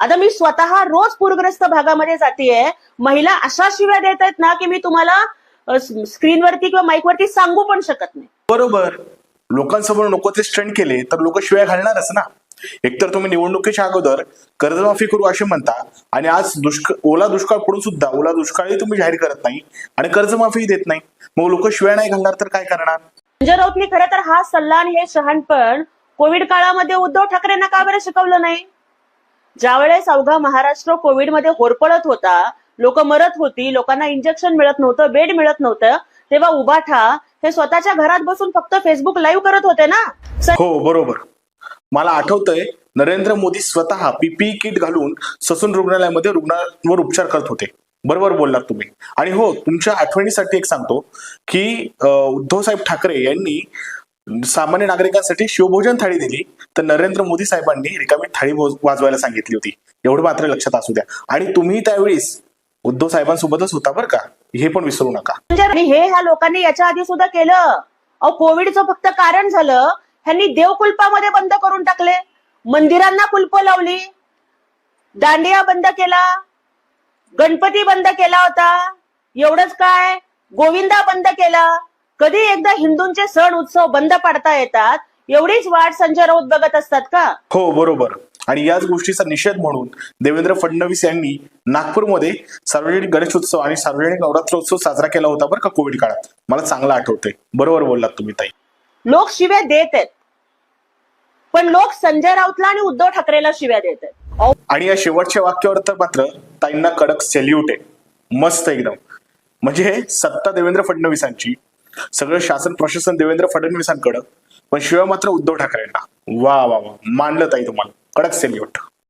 आता मी स्वतः रोज पूरग्रस्त भागामध्ये जातेय. महिला अशा शिव्या देत आहेत ना की मी तुम्हाला स्क्रीनवरती किंवा माईकवरती सांगू पण शकत नाही. बरोबर. लोकांसमोर नको ते स्टंट केले तर लोक शिवाय घालणारच ना. एकतर तुम्ही निवडणुकीच्या अगोदर कर्जमाफी करू असे म्हणता आणि आज दुष्काळ ओला दुष्काळ पडून सुद्धा ओला दुष्काळही तुम्ही जाहीर करत नाही आणि कर्जमाफी देत नाही. मग लोक शिवाय नाही घालणार तर काय करणार? संजय राऊतनी खरं तर हा सल्ला आणि हे शहाणपण कोविड काळामध्ये उद्धव ठाकरेंना का बरं शिकवलं नाही? ज्यावेळेस अवघा महाराष्ट्र कोविडमध्ये होरपळत होता लोक मरत होती लोकांना इंजेक्शन मिळत नव्हतं बेड मिळत नव्हतं तेव्हा उभाठा हे स्वतःच्या घरात बसून फक्त फेसबुक लाईव्ह करत होते ना? हो बरोबर. मला आठवतंय नरेंद्र मोदी स्वतः पीपी किट घालून ससून रुग्णालयामध्ये रुग्णांवर उपचार करत होते. बरोबर बोललात तुम्ही. आणि हो तुमच्या आठवणीसाठी एक सांगतो की उद्धव साहेब ठाकरे यांनी सामान्य नागरिकांसाठी शिवभोजन थाळी दिली तर नरेंद्र मोदी साहेबांनी रिकामी थाळी वाजवायला सांगितली होती. एवढं मात्र लक्षात असू द्या. आणि तुम्ही त्यावेळेस उद्धव साहेबांसोबतच होता बरं का? हे पण विसरू नका. म्हणजे हे ह्या लोकांनी याच्या आधी सुद्धा केलं. अहो कोविडचं फक्त कारण झालं. ह्यांनी देवकुल्पामध्ये बंद करून टाकले. मंदिरांना कुल्प लावली. दांडिया बंद केला. गणपती बंद केला होता. एवढंच काय? गोविंदा बंद केला. कधी एकदा हिंदूंचे सण उत्सव बंद पाडता येतात एवढीच वाट संजय राऊत बघत असतात का? हो बरोबर. आणि याच गोष्टीचा निषेध म्हणून देवेंद्र फडणवीस यांनी नागपूरमध्ये सार्वजनिक गणेशोत्सव आणि सार्वजनिक नवरात्रोत्सव साजरा केला होता बरं का कोविड काळात. मला चांगला आठवतंय. बरोबर बोललात तुम्ही ताई. लोक शिव्या देत आहेत. पण लोक संजय राऊतला आणि उद्धव ठाकरेला शिव्या देत आहेत. आणि या शेवटच्या वाक्यावर तर मात्र ताईंना कडक सेल्यूट आहे. मस्त एकदम. म्हणजे सत्ता देवेंद्र फडणवीसांची सगळं शासन प्रशासन देवेंद्र फडणवीसांकडं. पण शिवाय मात्र उद्धव ठाकरेंना. वा वा वा. मानलं ताई तुम्हाला. कडक सेल्यूट.